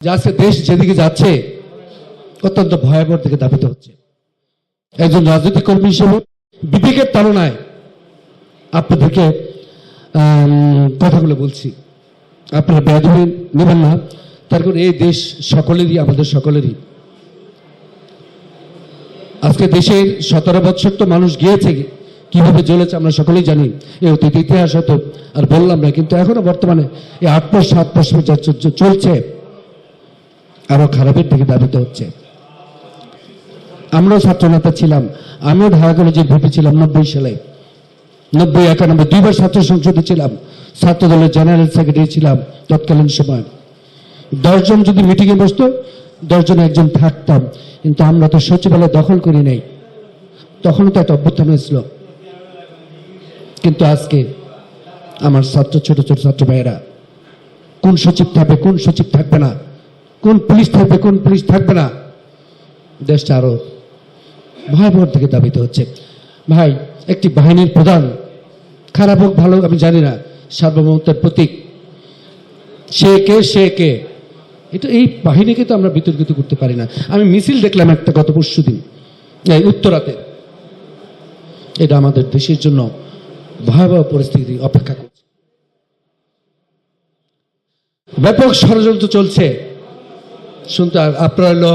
আজকে দেশ যেদিকে যাচ্ছে, অত্যন্ত ভয়াবহ দিকে দাবিত হচ্ছে। একজন রাজনৈতিক কর্মী হিসেবে বিবেকের তাড়নায় আপনাদেরকে কথাগুলো বলছি। আপনারা বেদবি নেবেন না। তার কারণ এই দেশ সকলেরই, আমাদের সকলেরই। আজকে দেশের সতেরো বছর তো মানুষ গিয়েছে, কীভাবে জ্বলেছে আমরা সকলেই জানি। এই অতীত ইতিহাস হতো আর বললাম না, কিন্তু এখনও বর্তমানে এই আট মাস, সাত মাস চলছে। আরও খারাপের দিকে দাবিত হচ্ছে। আমরাও ছাত্রনেতা ছিলাম। আমিও ঢাকা কলেজের ভিপি ছিলাম নব্বই সালে। নব্বই, একানব্বই, দুইবার ছাত্র সংসদে ছিলাম। ছাত্র দলের জেনারেল সেক্রেটারি ছিলাম তৎকালীন সময়। দশজন যদি মিটিংয়ে বসতো দশজন একজন থাকতাম। কিন্তু আমরা তো সচিবালয় দখল করি নাই। তখনও তো একটা অভ্যুত্থান হয়েছিল। কিন্তু আজকে আমার ছাত্র, ছোট ছোট ছাত্র ভাইয়েরা, কোন সচিব থাকবে, কোন সচিব থাকবে না? কোন পুলিশ থাকবে, কোন পুলিশ থাকবে না? দেশটা আরও ভয়াবহ থেকে দাবিত হচ্ছে। ভাই, একটি বাহিনীর প্রধান, খারাপ হোক, ভালো আমি জানি না, সার্বভৌমত্বের প্রতীক। সে কে সে কে? এটা এই বাহিনীকে তো আমরা বিতর্কিত করতে পারি না। আমি মিছিল দেখলাম একটা গত পরশু দিন, এই উত্তরাতে। এটা আমাদের দেশের জন্য ভয়াবহ পরিস্থিতি অপেক্ষা করছে। ব্যাপক ষড়যন্ত্র চলছে। শুনতে আপনারা হলো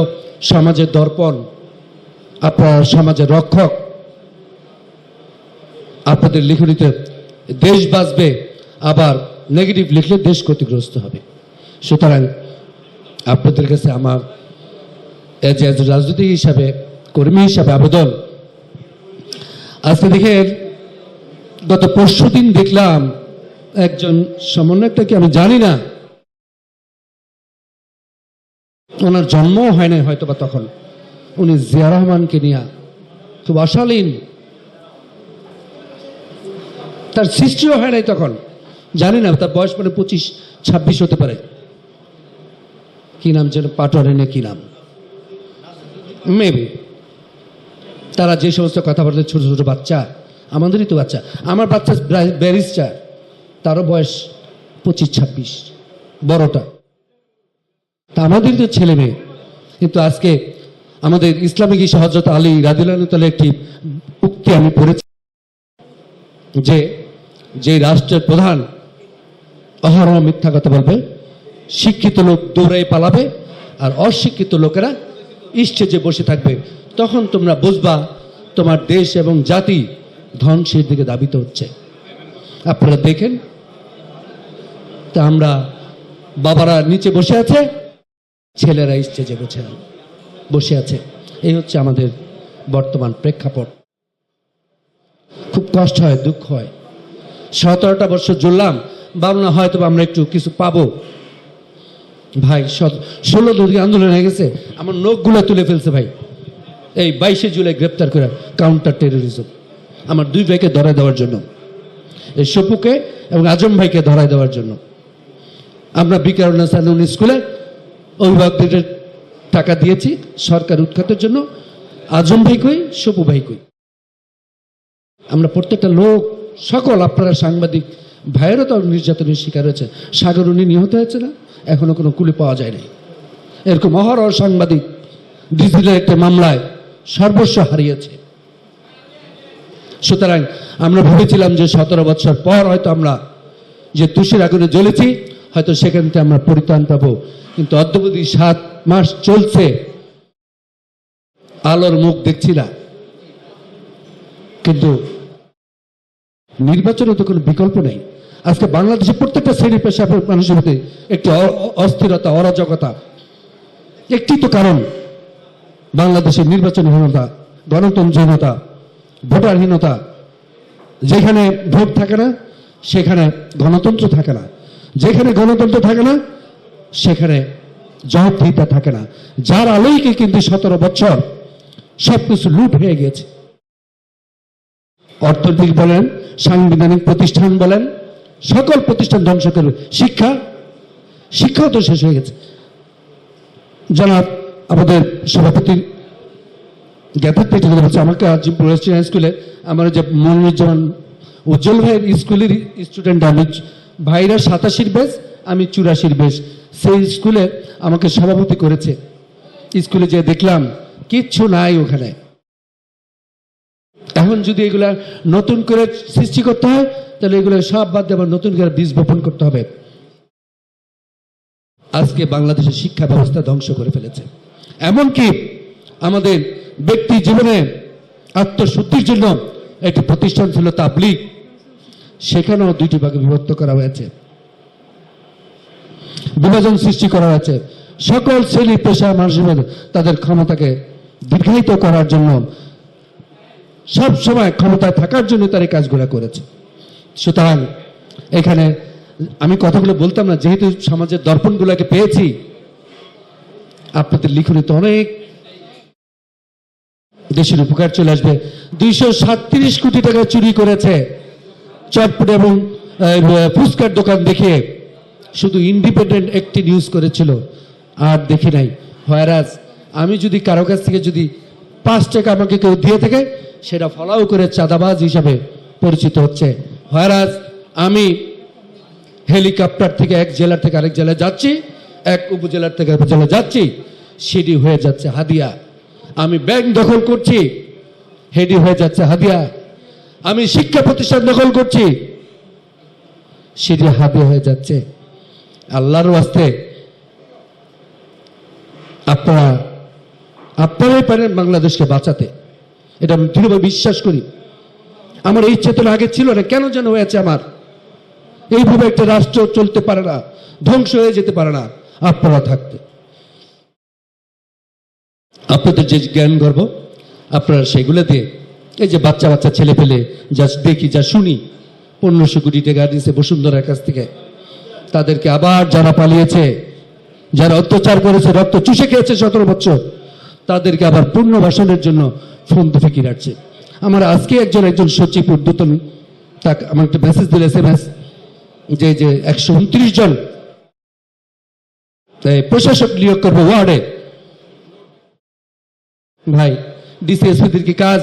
সমাজের দর্পণ, আপনার সমাজের রক্ষক। আপনাদের লিখনিতে দেশ বাঁচবে, আবার নেগেটিভ লিখলে দেশ ক্ষতিগ্রস্ত হবে। সুতরাং আপনাদের কাছে আমার এজ এজ রাজনীতি হিসাবে, কর্মী হিসাবে আবেদন। আজকে দেখেন, গত পরশু দিন দেখলাম একজন সমন্বয়কটা কি আমি জানি না ওনার জন্ম হয় নাই হয়তো বা তখন। উনি জিয়া রহমানকে নিয়ে খুব অশালীন। তার সৃষ্টিও হয় নাই তখন। জানি না, তার বয়স মানে পঁচিশ, ছাব্বিশ হতে পারে। কি নাম যেন পাটোয়ারি না কি নাম? মেবি তারা যে সমস্ত কথা বলতে ছোট ছোট বাচ্চা, আমাদেরই তো বাচ্চা। আমার বাচ্চা ব্যারিস্টার, তারও বয়স পঁচিশ, ছাব্বিশ, বড়টা। আমাদের তো ছেলে মেয়ে। কিন্তু আজকে আমাদের ইসলামিক ইসা হজরত আলী রাদিল্লাহ একটি উক্তি আমি পড়েছি যে যে রাষ্ট্রের প্রধান অহরহ মিথ্যা কথা বলবে, শিক্ষিত লোক দৌড়ে পালাবে আর অশিক্ষিত লোকেরা স্টেজে বসে থাকবে। তখন তোমরা বুঝবা তোমার দেশ এবং জাতি ধ্বংসের দিকে দাবিত হচ্ছে। আপনারা দেখেন, তা আমরা বাবারা নিচে বসে আছে ছেলেরা স্টেজে বসে বসে আছে। এই হচ্ছে আমাদের বর্তমান প্রেক্ষাপট। খুব কষ্ট হয়, দুঃখ হয়। সতেরোটা বছর জুড়লাম ভাবনা হয়তো আমরা একটু কিছু পাবো। ভাই ষোলো দিন আন্দোলন হয়ে গেছে, আমার নখগুলো তুলে ফেলছে ভাই। এই বাইশে জুলাই গ্রেপ্তার করে কাউন্টার টেরোরিজম আমার দুই ভাইকে ধরায় দেওয়ার জন্য। এই সপুকে এবং আজম ভাইকে ধরায় দেওয়ার জন্য। আমরা বিকারুল্লাহ সালুন স্কুলে অভিভাবকদের টাকা দিয়েছি সরকার উৎখাতের জন্য। আজম ভাই কই সপু ভাই কই আমরা প্রত্যেকটা লোক, সকল আপনারা সাংবাদিক ভাইয়েরও তো নির্যাতনের শিকার হয়েছে। সাগর উনি নিহত হয়েছে না? এখনও কোনো কুলি পাওয়া যায় নাই। এরকম অহরহ সাংবাদিক ডিজিটাল একটা মামলায় সর্বস্ব হারিয়েছে। সুতরাং আমরা ভেবেছিলাম যে সতেরো বছর পর হয়তো আমরা যে তুষের আগুনে জ্বলেছি হয়তো সেখান থেকে আমরা পরিত্রাণ পাবো। কিন্তু অদ্যবধি সাত মাস চলছে। আলোর মুখ দেখছি না। কিন্তু নির্বাচনে তো কোনো বিকল্প নেই। আজকে বাংলাদেশের প্রত্যেকটা শ্রেণি পেশা মানুষের মধ্যে একটি অস্থিরতা, অরাজকতা। একটি তো কারণ, বাংলাদেশের নির্বাচনহীনতা গণতন্ত্রহীনতা, ভোটারহীনতা। যেখানে ভোট থাকে না, সেখানে গণতন্ত্র থাকে না। যেখানে গণতন্ত্র থাকে না, সেখানে জবাবদিহিতা থাকে না। যার আলোইকে কিন্তু সতেরো বছর সবকিছু লুট হয়ে গেছে। অর্থনৈতিক বলেন, সাংবিধানিক প্রতিষ্ঠান বলেন, সকল প্রতিষ্ঠান ধ্বংস করবে শিক্ষা, শিক্ষাও তো শেষ হয়ে গেছে। জনাব, আমাদের সভাপতি জ্ঞাতের পেটে বলছে, আমাকে আজ রেস্টুরেন্ট স্কুলে আমার যে মনিরুজ্জামান উজ্জ্বল ভাইয়ের স্কুলের স্টুডেন্ট আমি ভাইরা সাতাশির বেশ, আমি চুরাশির বেশ। সেই স্কুলে আমাকে সভাপতি করেছে। স্কুলে যে দেখলাম, কিচ্ছু নাই ওখানে। এখন যদি এগুলা নতুন করে সৃষ্টি করতে হয়, তাহলে এগুলো সব বাদ দিয়ে আবার নতুন করে বীজ বপন করতে হবে। আজকে বাংলাদেশের শিক্ষা ব্যবস্থা ধ্বংস করে ফেলেছে। এমনকি আমাদের ব্যক্তি জীবনে আত্মশুদ্ধির জন্য একটি প্রতিষ্ঠান ছিল তাবলিগ। সেখানেও দুইটি ভাগে বিভক্ত করা হয়েছে। বিভাজন সৃষ্টি করা হয়েছে। সকল শ্রেণি পেশা মানুষের তাদের ক্ষমতাকে দীর্ঘায়িত করার জন্য, সব সময় ক্ষমতায় থাকার জন্য তার এই কাজগুলো করেছে। সুতরাং এখানে আমি কথাগুলো বলতাম না, যেহেতু সমাজের দর্পণগুলোকে পেয়েছি, আপনাদের লিখনিতে অনেক দেশের উপকার চলে আসবে। দুইশো কোটি টাকা চুরি করেছে। চটপট এবং ফুচকার দোকান দেখিয়ে শুধু ইন্ডিপেন্ডেন্ট একটি নিউজ করেছিল, আর দেখি নাই। হয়রাজ, আমি যদি কারও কাছ থেকে যদি পাঁচ টাকা আমাকে কেউ দিয়ে থাকে, সেটা ফলাও করে চাঁদাবাজ হিসাবে পরিচিত হচ্ছে। হয়রাজ, আমি হেলিকপ্টার থেকে এক জেলা থেকে আরেক জেলায় যাচ্ছি, এক উপজেলার থেকে উপজেলা যাচ্ছি, সেটি হয়ে যাচ্ছে হাদিয়া। আমি ব্যাংক দখল করছি হেডি হয়ে যাচ্ছে হাদিয়া। আমি শিক্ষা প্রতিষ্ঠান দখল করছি। সেটি হাদিয়া হয়ে যাচ্ছে। আল্লাহর ওয়াস্তে আপনারা, আপনারাই পারেন বাংলাদেশকে বাঁচাতে। এটা আমি দৃঢ়ভাবে বিশ্বাস করি। আমার এই চেতনা আগে ছিল না, কেন যেন হয়েছে আমার? এইভাবে একটা রাষ্ট্র চলতে পারে না, ধ্বংস হয়ে যেতে পারে না। আপনারা থাকতে। আপনাদের যে জ্ঞান গর্ব, আপনারা সেগুলো দিয়ে এই যে বাচ্চা বাচ্চা ছেলে পেলে যা দেখি যা শুনি। পনেরোশো কোটি টাকা দিয়েছে বসুন্ধরার কাছ থেকে। তাদেরকে আবার যারা পালিয়েছে, যারা অত্যাচার করেছে, রক্ত চুষে খেয়েছে সতেরো বছর, তাদেরকে আবার পুনর্বাসনের জন্য ফোন থেকে রাখছে আমার আজকে একজন একজন সচিব উদ্যতন তাকে, আমার একটা মেসেজ দিল এস এম এস যে যে একশো উনত্রিশ জন প্রশাসক নিয়োগ করব ওয়ার্ডে। ভাই ডিসিএসপিদের কি কাজ?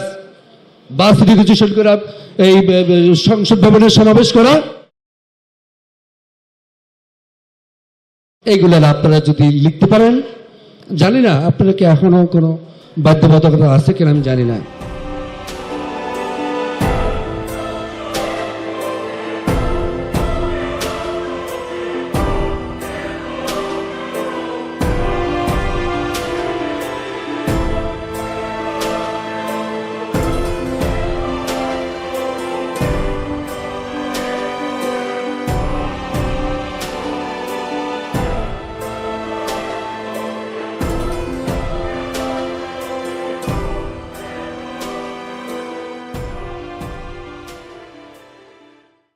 বাস রিকুইজিশন করা এই সংসদ ভবনের সমাবেশ করা। এইগুলো আপনারা যদি লিখতে পারেন। জানি না আপনারা কি এখনও কোনো বাধ্যবাধকতা আছে কিনা আমি জানি না।